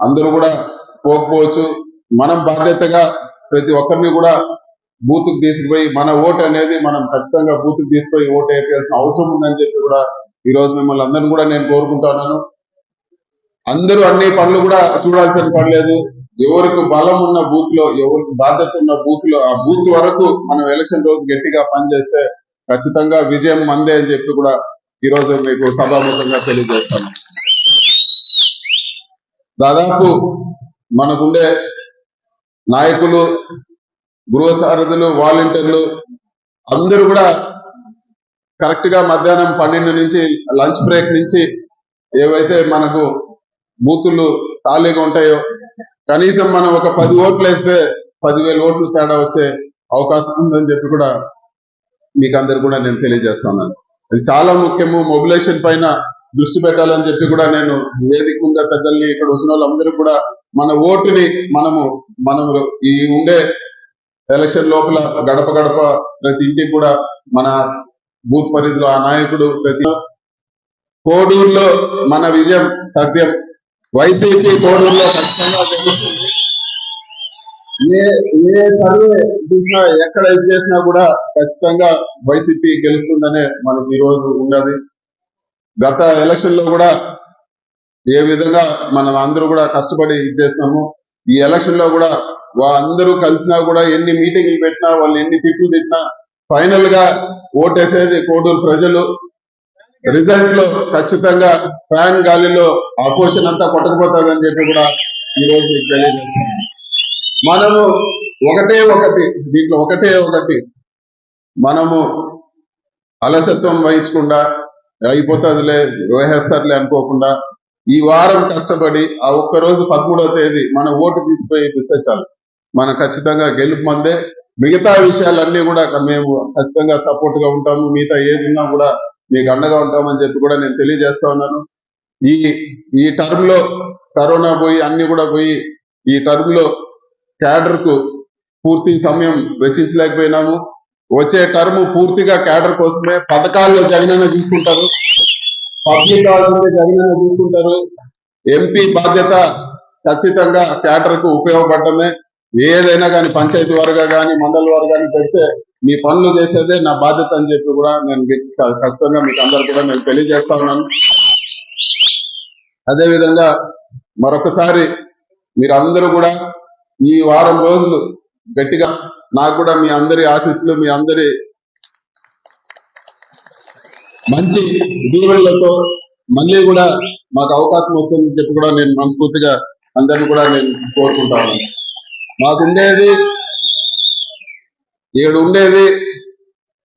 అందరూ కూడా పోకపోవచ్చు. మనం బాధ్యతగా ప్రతి ఒక్కరిని కూడా బూత్కు తీసుకుపోయి మన ఓటు అనేది మనం ఖచ్చితంగా బూత్కు తీసుకుపోయి ఓటు వేయాల్సిన అవసరం ఉందని చెప్పి కూడా ఈ రోజు మిమ్మల్ని అందరిని కూడా నేను కోరుకుంటున్నాను అందరూ అన్ని పనులు కూడా చూడాల్సిన పని లేదు. ఎవరికి బలం ఉన్న బూత్లో ఎవరికి బాధ్యత ఉన్న బూత్లో ఆ బూత్ వరకు మనం ఎలక్షన్ రోజు గట్టిగా పనిచేస్తే ఖచ్చితంగా విజయం మందే అని చెప్పి కూడా ఈ రోజు మీకు సభాముఖంగా తెలియజేస్తాను. దాదాపు మనకుండే నాయకులు గృహ సారథులు వాలంటీర్లు అందరూ కూడా కరెక్ట్గా మధ్యాహ్నం పన్నెండు నుంచి లంచ్ బ్రేక్ నుంచి ఏవైతే మనకు బూతులు ఖాళీగా ఉంటాయో కనీసం మనం ఒక పది ఓట్లు వేస్తే పదివేల ఓట్లు తేడా వచ్చే అవకాశం ఉందని చెప్పి కూడా మీకు అందరు కూడా నేను తెలియజేస్తున్నాను. ఇది చాలా ముఖ్యము. మొబిలైజేషన్ పైన దృష్టి పెట్టాలని చెప్పి కూడా నేను వేదిక ముందే పెద్దల్ని ఇక్కడ వచ్చిన వాళ్ళందరూ కూడా మన ఓటుని మనము మనము ఈ ఉండే ఎలక్షన్ లోపల గడప గడప ప్రతి ఇంటికి కూడా మన బూత్ పరిధిలో ఆ నాయకుడు ప్రతి కోడూరులో మన విజయం సత్యం వైసీపీ కోడూరులో ఖచ్చితంగా జరుగుతుంది. ఏ ఏ సర్వే చూసినా ఎక్కడ ఇది చేసినా కూడా ఖచ్చితంగా వైసీపీ గెలుస్తుందనే మనకి ఈ రోజు ఉన్నది గత ఎలక్షన్లో కూడా ఏ విధంగా మనం అందరూ కూడా కష్టపడి ఇది ఈ ఎలక్షన్లో కూడా అందరూ కలిసినా కూడా ఎన్ని మీటింగ్లు పెట్టినా వాళ్ళు ఎన్ని తిట్లు తిట్టినా ఫైనల్గా ఓటేసేది కోడూరు ప్రజలు. రిజల్ట్లో ఖచ్చితంగా ఫ్యాన్ గాలిలో అపోజిషన్ అంతా కొట్టకపోతుందని చెప్పి కూడా ఈ రోజు మీకు తెలియజేస్తున్నాను. మనము ఒకటే ఒకటి దీంట్లో ఒకటే ఒకటి. మనము అలసత్వం వహించకుండా అయిపోతుందిలే వేసేస్తారులే అనుకోకుండా ఈ వారం కష్టపడి ఆ ఒక్క రోజు పదమూడవ తేదీ మన ఓటు తీసిపోయి ఇప్పిస్తే చాలు. మనం ఖచ్చితంగా గెలుపు మందే. మిగతా విషయాలన్నీ కూడా మేము ఖచ్చితంగా సపోర్ట్గా ఉంటాము. మిగతా ఏది ఉన్నా కూడా మీకు అండగా ఉంటామని చెప్పి కూడా నేను తెలియజేస్తా ఉన్నాను. ఈ ఈ టర్మ్లో కరోనా పోయి అన్ని కూడా పోయి ఈ టర్మ్లో క్యాడర్కు పూర్తి సమయం వెచ్చించలేకపోయినాము. వచ్చే టర్మ్ పూర్తిగా క్యాడర్ కోసమే పథకాల్లో జగనన్న చూసుకుంటారు. పబ్లిక్ కావాలంటే జగనన్న చూసుకుంటారు. ఎంపీ బాధ్యత ఖచ్చితంగా క్యాడర్కు ఉపయోగపడటమే. ఏదైనా కానీ పంచాయతీ వర్గా కానీ మండల వర్గాన్ని పెడితే మీ పనులు చేసేదే నా బాధ్యత అని చెప్పి కూడా నేను ఖచ్చితంగా మీకు అందరు కూడా నేను తెలియజేస్తా ఉన్నాను. అదేవిధంగా మరొకసారి మీరందరూ కూడా ఈ వారం రోజులు గట్టిగా నాకు కూడా మీ అందరి ఆశీస్సులు మీ అందరి మంచి దీవెనలతో మళ్ళీ కూడా మాకు అవకాశం వస్తుందని చెప్పి కూడా నేను మనస్ఫూర్తిగా అందరిని కూడా నేను కోరుకుంటాను. మాకుండేది ఏడు ఉండేది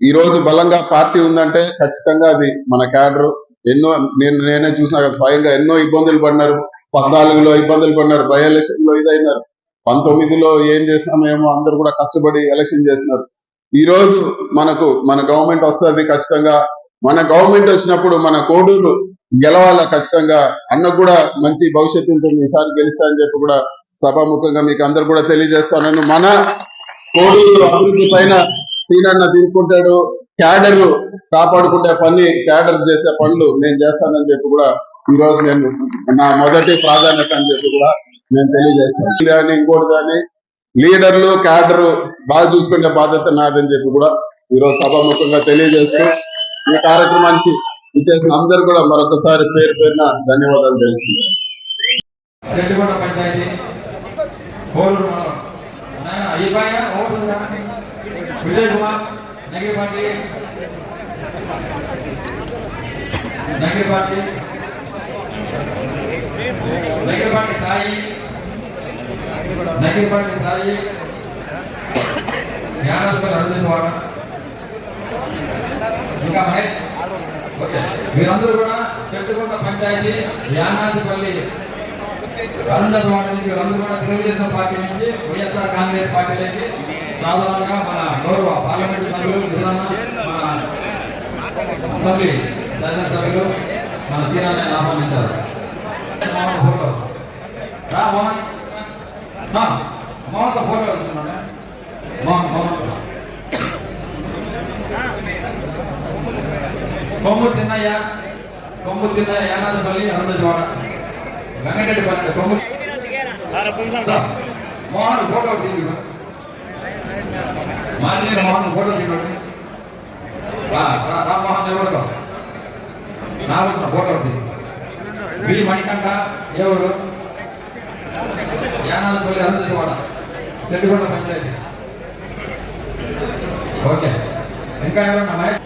ఈ రోజు బలంగా పార్టీ ఉందంటే ఖచ్చితంగా అది మన క్యాడర్. ఎన్నో నేను నేనే చూసిన స్వయంగా ఎన్నో ఇబ్బందులు పడినారు. పద్నాలుగులో ఇబ్బందులు పడినారు బై ఎలక్షన్ ఇదైనారు. పంతొమ్మిదిలో ఏం చేసినామేమో అందరు కూడా కష్టపడి ఎలక్షన్ చేసినారు. ఈ రోజు మనకు మన గవర్నమెంట్ వస్తుంది ఖచ్చితంగా. మన గవర్నమెంట్ వచ్చినప్పుడు మన కోడూరు గెలవాల ఖచ్చితంగా. అన్న కూడా మంచి భవిష్యత్తు ఉంటుంది. ఈసారి గెలుస్తా అని చెప్పి కూడా సభాముఖంగా మీకు అందరు కూడా తెలియజేస్తాను మన కోడూరు అభివృద్ధి పైన సీనన్న తీసుకుంటాడు క్యాడర్ కాపాడుకునే పని క్యాడర్ చేసే పనులు నేను చేస్తానని చెప్పి కూడా ఈ రోజు నేను నా మొదటి ప్రాధాన్యత అని చెప్పి కూడా మేము తెలియజేస్తాం ఇది ఇంకోటి కానీ లీడర్లు క్యాడర్ బాగా చూసుకునే బాధ్యత నాదని చెప్పి కూడా ఈరోజు సభాముఖంగా తెలియజేస్తూ ఈ కార్యక్రమానికి ఇచ్చేసిన అందరు కూడా మరొకసారి పేరు పేరున ధన్యవాదాలు తెలుస్తున్నాను చెట్టుకొండ పంచాయతీ. కోలూరు మండలం. నాయన అయ్యబాయ ఓటు విజయ్ సాయి. నగిరిపాటి సాయి. జ్ఞానాధిపతి అరుంధతి వాడ. ఇంకా మహేష్? ఓకే. మీరందరూ కూడా చెట్టుకుంట పంచాయతీ యానాదిపల్లి అరుంధతి వాడ నుంచి వీరందరూ కూడా తెలుగుదేశం పార్టీ నుంచి వైఎస్ఆర్ కాంగ్రెస్ పార్టీలోకి సాధారణంగా మన గౌరవ పార్లమెంటు సభ్యులు నిజాన మన అసెంబ్లీ సభ్యులు మన సీనాన్ని ఆహ్వానించారు. మోహన్ ఫోటో రా మోహన్. నా మోహన్ ఫోటో వస్తున్నాడు మోహన్ మోహన్ కొమ్ము చిన్నయ్య కొమ్ము చిన్నయ్య యానాదిపల్లి అరుంధతి వాడ వెంకటరెడ్డి పన్నెండు కొమ్ము సార్, మోహన్ ఫోటో తీయండి మాజీ మోహన్ ఫోటో తీయండి రా రా, రా మోహన్ ఎవరు నావలసిన ఫోటో తీ బి మణికంఠ పంచాయతీ. ఓకే. ఇంకా ఎవరన్నా మహేష్